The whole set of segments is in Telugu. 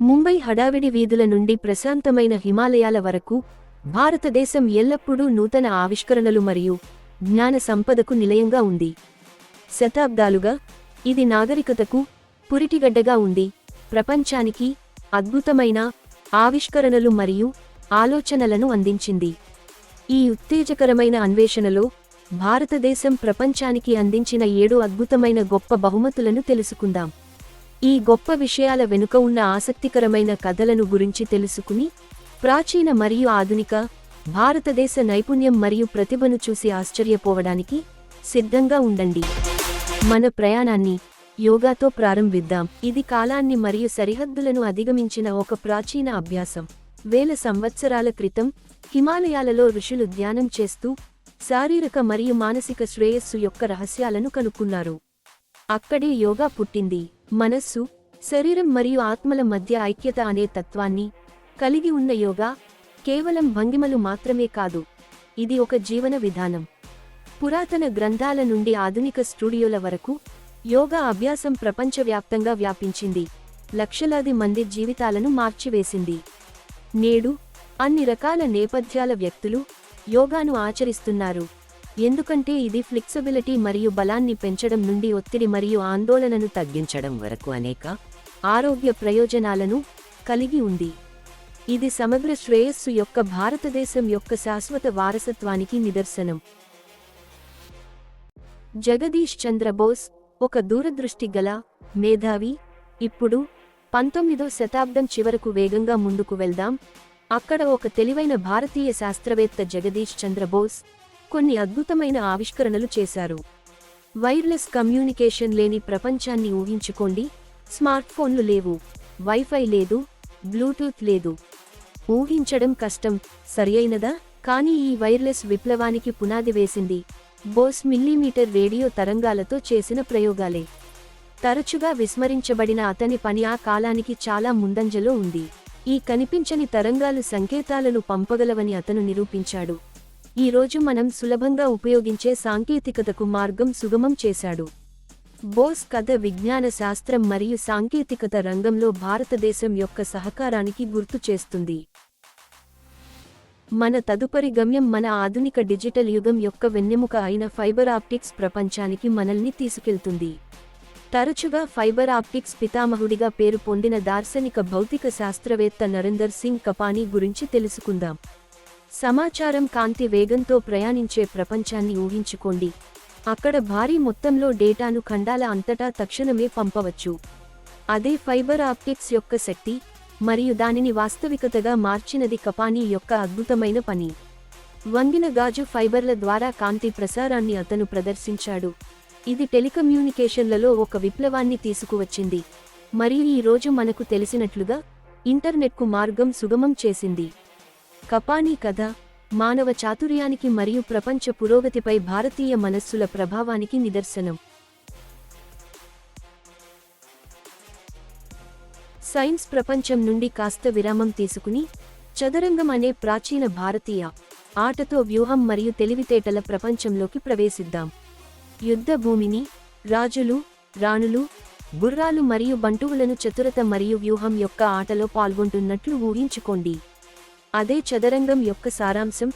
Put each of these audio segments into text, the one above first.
ముంబై హడావిడి వీధుల నుండి ప్రశాంతమైన హిమాలయాల వరకు భారతదేశం ఎల్లప్పుడూ నూతన ఆవిష్కరణలు మరియు జ్ఞాన సంపదకు నిలయంగా ఉంది. శతాబ్దాలుగా ఇది నాగరికతకు పురిటిగడ్డగా ఉంది. ప్రపంచానికి అద్భుతమైన ఆవిష్కరణలు మరియు ఆలోచనలను అందించింది. ఈ ఉత్తేజకరమైన అన్వేషణలో భారతదేశం ప్రపంచానికి అందించిన ఏడు అద్భుతమైన గొప్ప బహుమతులను తెలుసుకుందాం. ఈ గొప్ప విషయాల వెనుక ఉన్న ఆసక్తికరమైన కథలను గురించి తెలుసుకుని ప్రాచీన మరియు ఆధునిక భారతదేశ నైపుణ్యం మరియు ప్రతిభను చూసి ఆశ్చర్యపోవడానికి సిద్ధంగా ఉండండి. మన ప్రయాణాన్ని యోగాతో ప్రారంభిద్దాం. ఇది కాలాన్ని మరియు సరిహద్దులను అధిగమించిన ఒక ప్రాచీన అభ్యాసం. వేల సంవత్సరాల క్రితం హిమాలయాలలో ఋషులు ధ్యానం చేస్తూ శారీరక మరియు మానసిక శ్రేయస్సు యొక్క రహస్యాలను కనుక్కున్నారు. అక్కడే యోగా పుట్టింది. మనస్సు శరీరం మరియు ఆత్మల మధ్య ఐక్యత అనే తత్వాన్ని కలిగి ఉన్న యోగా కేవలం భంగిమలు మాత్రమే కాదు ఇది ఒక జీవన విధానం. పురాతన గ్రంథాల నుండి ఆధునిక స్టూడియోల వరకు యోగా అభ్యాసం ప్రపంచవ్యాప్తంగా వ్యాపించింది లక్షలాది మంది జీవితాలను మార్చివేసింది. నేడు అన్ని రకాల నేపథ్యాల వ్యక్తులు యోగాను ఆచరిస్తున్నారు. ఎందుకంటే ఇది ఫ్లెక్సిబిలిటీ మరియు బలాన్ని పెంచడం నుండి ఒత్తిడి మరియు ఆందోళనను తగ్గించడం వరకు అనేక ఆరోగ్య ప్రయోజనాలను కలిగి ఉంది. ఇది సమగ్ర శ్రేయస్సు యొక్క భారతదేశం యొక్క శాశ్వత వారసత్వానికి నిదర్శనం. జగదీష్ చంద్ర బోస్ ఒక దూరదృష్టి గల మేధావి ఇప్పుడు పంతొమ్మిదో శతాబ్దం చివరకు వేగంగా ముందుకు వెళ్దాం. అక్కడ ఒక తెలివైన భారతీయ శాస్త్రవేత్త జగదీష్ చంద్ర బోస్ కొన్ని అద్భుతమైన ఆవిష్కరణలు చేశారు. వైర్లెస్ కమ్యూనికేషన్ లేని ప్రపంచాన్ని ఊహించుకోండి. స్మార్ట్ ఫోన్లు లేవు. వైఫై లేదు. బ్లూటూత్ లేదు. ఊహించడం కష్టం. సరియైనదా? కానీ ఈ వైర్లెస్ విప్లవానికి పునాది వేసింది. బోస్ మిల్లీమీటర్ రేడియో తరంగాలతో చేసిన ప్రయోగాలే. తరచుగా విస్మరించబడిన అతని పని ఆ కాలానికి చాలా ముందంజలో ఉంది. ఈ కనిపించని తరంగాలు సంకేతాలను పంపగలవని అతను నిరూపించాడు. ఈ రోజు మనం సులభంగా ఉపయోగించే సాంకేతికతకు మార్గం సుగమం చేశాడు. బోస్ కథ విజ్ఞాన శాస్త్రం మరియు సాంకేతికత రంగంలో భారతదేశం యొక్క సహకారానికి గుర్తు చేస్తుంది. మన తదుపరి గమ్యం మన ఆధునిక డిజిటల్ యుగం యొక్క వెన్నెముక అయిన ఫైబర్ ఆప్టిక్స్ ప్రపంచానికి మనల్ని తీసుకెళ్తుంది. తరచుగా ఫైబర్ ఆప్టిక్స్ పితామహుడిగా పేరు పొందిన దార్శనిక భౌతిక శాస్త్రవేత్త నరేందర్ సింగ్ కపానీ గురించి తెలుసుకుందాం. సమాచారం కాంతి వేగంతో ప్రయాణించే ప్రపంచాన్ని ఊహించుకోండి. అక్కడ భారీ మొత్తంలో డేటాను ఖండాల అంతటా తక్షణమే పంపవచ్చు. అదే ఫైబర్ ఆప్టిక్స్ యొక్క శక్తి మరియు దానిని వాస్తవికతగా మార్చినది కపానీ యొక్క అద్భుతమైన పని. వంగిన గాజు ఫైబర్ల ద్వారా కాంతి ప్రసారాన్ని అతను ప్రదర్శించాడు. ఇది టెలికమ్యూనికేషన్లలో ఒక విప్లవాన్ని తీసుకువచ్చింది. మరియు ఈ రోజు మనకు తెలిసినట్లుగా ఇంటర్నెట్కు మార్గం సుగమం చేసింది. కపానీ కథ మానవ చాతుర్యానికి మరియు ప్రపంచ పురోగతిపై భారతీయ మనస్సుల ప్రభావానికి నిదర్శనం. సైన్స్ ప్రపంచం నుండి కాస్త విరామం తీసుకుని చదరంగం అనే ప్రాచీన భారతీయ ఆటతో వ్యూహం మరియు తెలివితేటల ప్రపంచంలోకి ప్రవేశిద్దాం. యుద్ధ భూమిని రాజులు రాణులు గుర్రాలు మరియు బంటువులను చతురత మరియు వ్యూహం యొక్క ఆటలో పాల్గొంటున్నట్లు ఊహించుకోండి. అదే చదరంగం యొక్క సారాంశం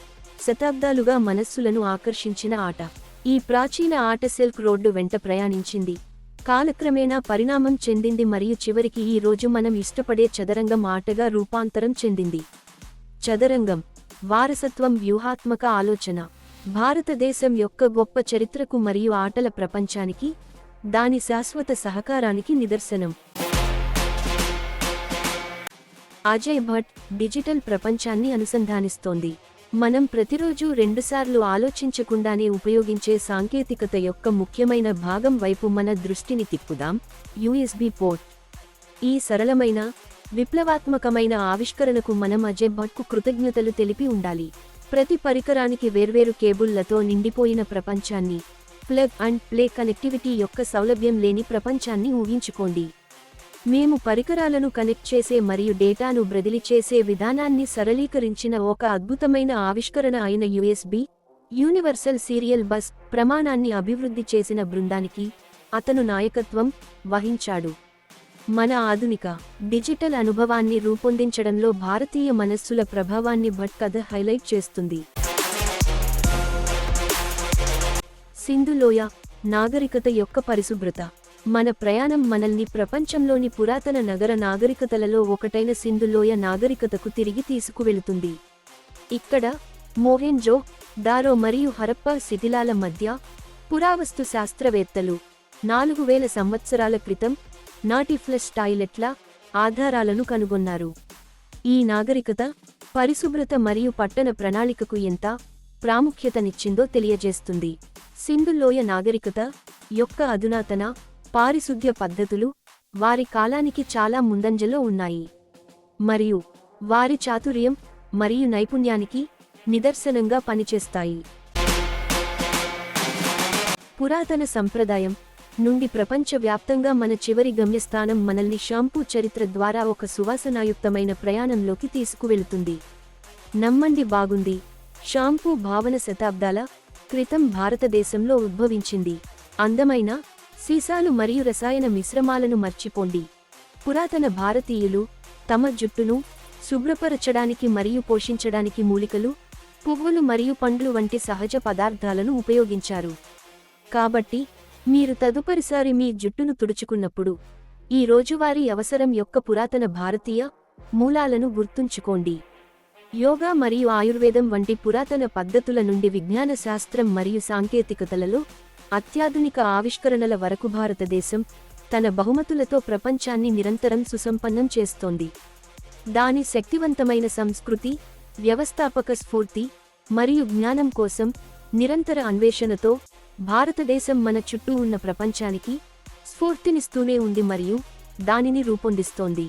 శతాబ్దాలుగా మనస్సులను ఆకర్షించిన ఆట. ఈ ప్రాచీన ఆట సిల్క్ రోడ్డు వెంట ప్రయాణించింది. కాలక్రమేణా పరిణామం చెందింది మరియు చివరికి ఈ రోజు మనం ఇష్టపడే చదరంగం ఆటగా రూపాంతరం చెందింది. చదరంగం వారసత్వం వ్యూహాత్మక ఆలోచన. భారతదేశం యొక్క గొప్ప చరిత్రకు మరియు ఆటల ప్రపంచానికి దాని శాశ్వత సహకారానికి నిదర్శనం. అజయ్ భట్ డిజిటల్ ప్రపంచాన్ని అనుసంధానిస్తోంది. మనం ప్రతిరోజు రెండుసార్లు ఆలోచించకుండానే ఉపయోగించే సాంకేతికత యొక్క ముఖ్యమైన భాగం వైపు మన దృష్టిని తిప్పుదాం. USB port. ఈ సరళమైన విప్లవాత్మకమైన ఆవిష్కరణకు మనం అజయ్ భట్కు కృతజ్ఞతలు తెలిపి ఉండాలి. ప్రతి పరికరానికి వేర్వేరు కేబుళ్ళతో నిండిపోయిన ప్రపంచాన్ని ప్లగ్ అండ్ ప్లే కనెక్టివిటీ యొక్క సౌలభ్యం లేని ప్రపంచాన్ని ఊహించుకోండి. మేము పరికరాలను కనెక్ట్ చేసే మరియు డేటాను బ్రదిలీ చేసే విధానాన్ని సరళీకరించిన ఒక అద్భుతమైన ఆవిష్కరణ అయిన యుఎస్బి యూనివర్సల్ సీరియల్ బస్ ప్రమాణాన్ని అభివృద్ధి చేసిన బృందానికి అతను నాయకత్వం వహించాడు. మన ఆధునిక డిజిటల్ అనుభవాన్ని రూపొందించడంలో భారతీయ మనస్సుల ప్రభావాన్ని భట్ కథ హైలైట్ చేస్తుంది. సింధులోయ నాగరికత యొక్క పరిశుభ్రత. మన ప్రయాణం మనల్ని ప్రపంచంలోని పురాతన నగర నాగరికతలలో ఒకటైన సింధులోయ నాగరికతకు తిరిగి తీసుకువెళుతుంది. ఇక్కడ మోహెంజో దారో మరియు హరప్ప శిథిలాల మధ్య పురావస్తు శాస్త్రవేత్తలు నాలుగు వేల సంవత్సరాల క్రితం నాటి ఫ్లష్ టాయిలెట్ల ఆధారాలను కనుగొన్నారు. ఈ నాగరికత పరిశుభ్రత మరియు పట్టణ ప్రణాళికకు ఎంత ప్రాముఖ్యతనిచ్చిందో తెలియజేస్తుంది. సింధులోయ నాగరికత యొక్క అధునాతన పారిశుద్ధ్య పద్ధతులు వారి కాలానికి చాలా ముందంజలో ఉన్నాయి. మరియు వారి చాతుర్యం మరియు నైపుణ్యానికి నిదర్శనంగా పనిచేస్తాయి. పురాతన సంప్రదాయం నుండి ప్రపంచవ్యాప్తంగా మన చివరి గమ్యస్థానం మనల్ని షాంపూ చరిత్ర ద్వారా ఒక సువాసనాయుక్తమైన ప్రయాణంలోకి తీసుకువెళుతుంది. నమ్మండి బాగుంది. షాంపూ భావన శతాబ్దాల క్రితం భారతదేశంలో ఉద్భవించింది. అందమైన సీసాలు మరియు రసాయన మిశ్రమాలను మర్చిపోండి. పురాతన భారతీయులు తమ జుట్టును శుభ్రపరచడానికి మరియు పోషించడానికి మూలికలు పువ్వులు మరియు పండ్లు వంటి సహజ పదార్థాలను ఉపయోగించారు. కాబట్టి మీరు తదుపరిసారి మీ జుట్టును తుడుచుకున్నప్పుడు ఈ రోజువారీ అవసరం యొక్క పురాతన భారతీయ మూలాలను గుర్తుంచుకోండి. యోగా మరియు ఆయుర్వేదం వంటి పురాతన పద్ధతుల నుండి విజ్ఞాన శాస్త్రం మరియు సాంకేతికతలలో అత్యాధునిక ఆవిష్కరణల వరకు భారతదేశం తన బహుమతులతో ప్రపంచాన్ని నిరంతరం సుసంపన్నం చేస్తోంది. దాని శక్తివంతమైన సంస్కృతి వ్యవస్థాపక స్ఫూర్తి మరియు జ్ఞానం కోసం నిరంతర అన్వేషణతో భారతదేశం మన చుట్టూ ఉన్న ప్రపంచానికి స్ఫూర్తినిస్తూనే ఉంది మరియు దానిని రూపొందిస్తోంది.